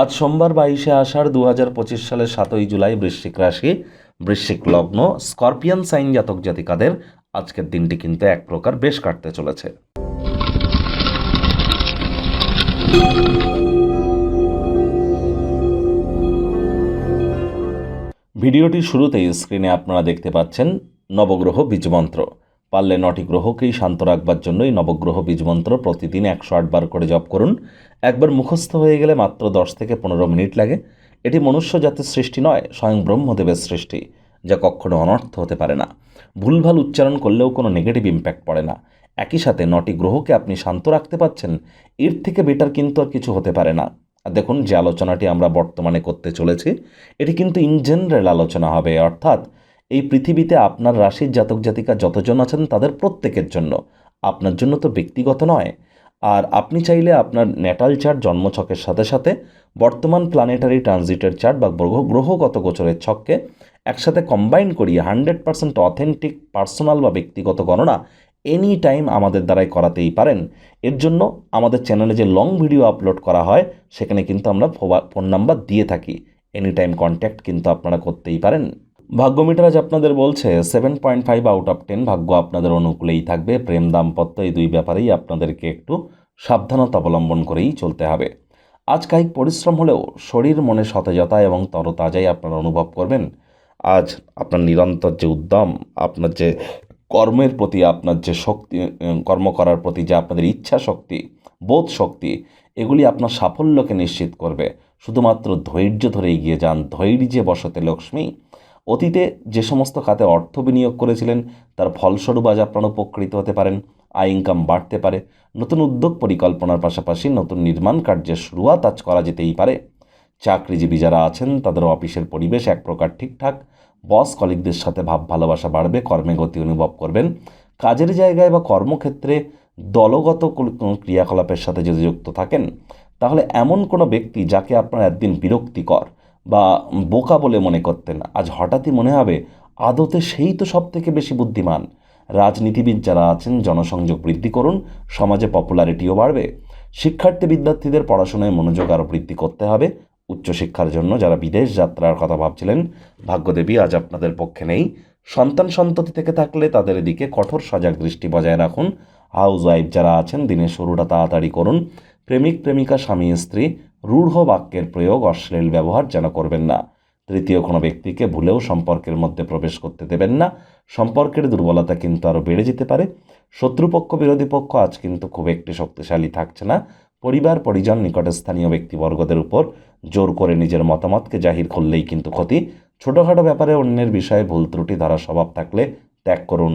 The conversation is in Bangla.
আজ সোমবার বাইশে আষাঢ় দু হাজার পঁচিশ সালের সাতই জুলাই বৃশ্চিক রাশি, বৃশ্চিক লগ্ন, স্করপিয়ান সাইন জাতক জাতিকাদের আজকের দিনটি কিন্তু এক প্রকার বেশ কাটতে চলেছে। ভিডিওটির শুরুতেই স্ক্রিনে আপনারা দেখতে পাচ্ছেন নবগ্রহ বীজমন্ত্র। পারলে নটি গ্রহকেই শান্ত রাখবার জন্যই নবগ্রহ বীজমন্ত্র প্রতিদিন একশো আটবার করে জপ করুন। একবার মুখস্থ হয়ে গেলে মাত্র দশ থেকে পনেরো মিনিট লাগে। এটি মনুষ্য জাতির সৃষ্টি নয়, স্বয়ং ব্রহ্মদেবের সৃষ্টি, যা কখনো অনর্থ হতে পারে না। ভুলভাল উচ্চারণ করলেও কোনো নেগেটিভ ইম্প্যাক্ট পড়ে না। একই সাথে নটি গ্রহকে আপনি শান্ত রাখতে পাচ্ছেন এর থেকে বেটার কিন্তু আর কিছু হতে পারে না। আর দেখুন, যে আলোচনাটি আমরা বর্তমানে করতে চলেছি, এটি কিন্তু ইন জেনারেল আলোচনা হবে, অর্থাৎ এই পৃথিবীতে আপনার রাশির জাতক জাতিকা যতজন আছেন তাদের প্রত্যেকের জন্য। আপনার জন্য তো ব্যক্তিগত নয়। আর আপনি চাইলে আপনার ন্যাটাল চার্ট জন্মছকের সাথে সাথে বর্তমান প্ল্যানেটারি ট্রানজিটের চার্ট বা গ্রহ, গ্রহগত গোচরের ছককে একসাথে কম্বাইন করিয়ে হান্ড্রেড পার্সেন্ট অথেন্টিক পার্সোনাল বা ব্যক্তিগত গণনা এনি টাইম আমাদের দ্বারাই করাতেই পারেন। এর জন্য আমাদের চ্যানেলে যে লং ভিডিও আপলোড করা হয়, সেখানে কিন্তু আমরা ফোন নাম্বার দিয়ে থাকি। এনি টাইম কন্ট্যাক্ট কিন্তু আপনারা করতেই পারেন। ভাগ্য মিটারাজ আপনাদের বলছে seven point five out of ten ভাগ্য আপনাদের অনুকূলেই থাকবে। প্রেম দাম্পত্য এই দুই ব্যাপারেই আপনাদেরকে একটু সাবধানতা অবলম্বন করেই চলতে হবে। আজ কায়িক পরিশ্রম হলেও শরীর, মনে সতেজতা এবং তরতাজাই আপনারা অনুভব করবেন। আজ আপনার নিরন্তর যে উদ্যম, আপনার যে কর্মের প্রতি, আপনার যে শক্তি কর্ম করার প্রতি যে আপনাদের ইচ্ছা শক্তি, বোধ শক্তি, এগুলি আপনার সাফল্যকে নিশ্চিত করবে। শুধুমাত্র ধৈর্য ধরে এগিয়ে যান। ধৈর্যে বসতে লক্ষ্মী অতীতে যে সমস্ত খাতে অর্থ বিনিয়োগ করেছিলেন, তার ফলস্বরূপ আজ আপনারা উপকৃত হতে পারেন। আয় ইনকাম বাড়তে পারে। নতুন উদ্যোগ পরিকল্পনার পাশাপাশি নতুন নির্মাণ কার্যের শুরুয়াত আজ করা যেতেই পারে। চাকরিজীবী যারা আছেন, তাদের অফিসের পরিবেশ এক প্রকার ঠিকঠাক। বস কলিগদের সাথে ভাব ভালোবাসা বাড়বে, কর্মে গতি অনুভব করবেন। কাজের জায়গায় বা কর্মক্ষেত্রে দলগত ক্রিয়াকলাপের সাথে যদি যুক্ত থাকেন, তাহলে এমন কোনো ব্যক্তি যাকে আপনার একদিন বিরক্তিকর বা বোকা বলে মনে করতেন। আজ হঠাৎই মনে হবে, আদতে সেই তো সব থেকে বেশি বুদ্ধিমান। রাজনীতিবিদ যারা আছেন, জনসংযোগ বৃদ্ধি করুন, সমাজে পপুলারিটিও বাড়বে। শিক্ষার্থী বিদ্যার্থীদের পড়াশোনায় মনোযোগ আরও বৃদ্ধি করতে হবে। উচ্চশিক্ষার জন্য যারা বিদেশ যাত্রার কথা ভাবছিলেন, ভাগ্যদেবী আজ আপনাদের পক্ষে নেই। সন্তান সন্ততি থেকে থাকলে তাদের দিকে কঠোর সজাগ দৃষ্টি বজায় রাখুন। হাউস ওয়াইফ যারা আছেন, দিনের শুরুটা তাড়াতাড়ি করুন। প্রেমিক, প্রেমিকা, স্বামী, স্ত্রী রূঢ় বাক্যের প্রয়োগ অশ্লীল ব্যবহার যেন করবেন না। তৃতীয় কোনো ব্যক্তিকে ভুলেও সম্পর্কের মধ্যে প্রবেশ করতে দেবেন না। সম্পর্কের দুর্বলতা কিন্তু আরও বেড়ে যেতে পারে। শত্রুপক্ষ, বিরোধী পক্ষ আজ কিন্তু খুব একটি শক্তিশালী থাকছে না। পরিবার, পরিজন, নিকটে স্থানীয় ব্যক্তিবর্গদের উপর জোর করে নিজের মতামতকে জাহির করলেই কিন্তু ক্ষতি। ছোটোখাটো ব্যাপারে অন্যের বিষয়ে ভুল ত্রুটি, ধারা, স্বভাব থাকলে ত্যাগ করুন।